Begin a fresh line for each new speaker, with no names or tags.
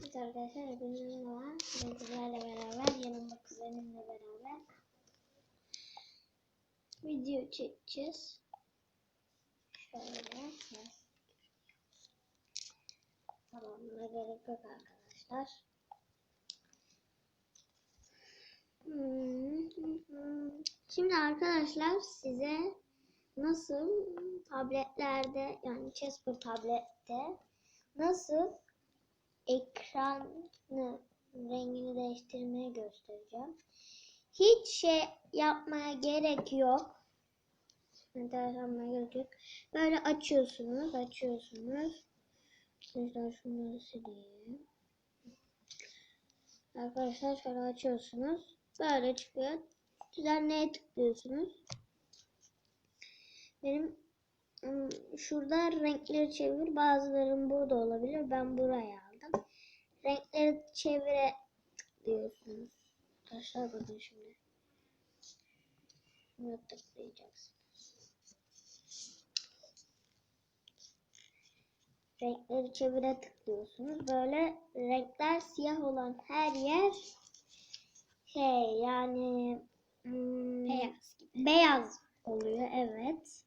Evet arkadaşlar merhaba. Ben sizlerle beraber yanımda kuzenimle beraber video çekeceğiz. Şöyle. Tamam buna gerek yok arkadaşlar. Hmm, Şimdi arkadaşlar size nasıl tabletlerde yani Casper tablette nasıl ekranı rengini değiştirmeyi göstereceğim. Hiç şey yapmaya gerek yok. Yapmaya gerek yok. Böyle açıyorsunuz, açıyorsunuz. Arkadaşlar şunları sileyim. Arkadaşlar şöyle açıyorsunuz. Böyle çıkıyor. Düzenleye tıklıyorsunuz. Benim ım, şurada renkleri çevir. Bazılarım burada olabilir. Ben buraya. Renkleri çevire tıklıyorsunuz. Arkadaşlar bakın şimdi. Şuna tıklayacaksınız. Renkleri çevire tıklıyorsunuz. Böyle renkler siyah olan her yer şey yani hmm,
Beyaz gibi.
beyaz oluyor evet.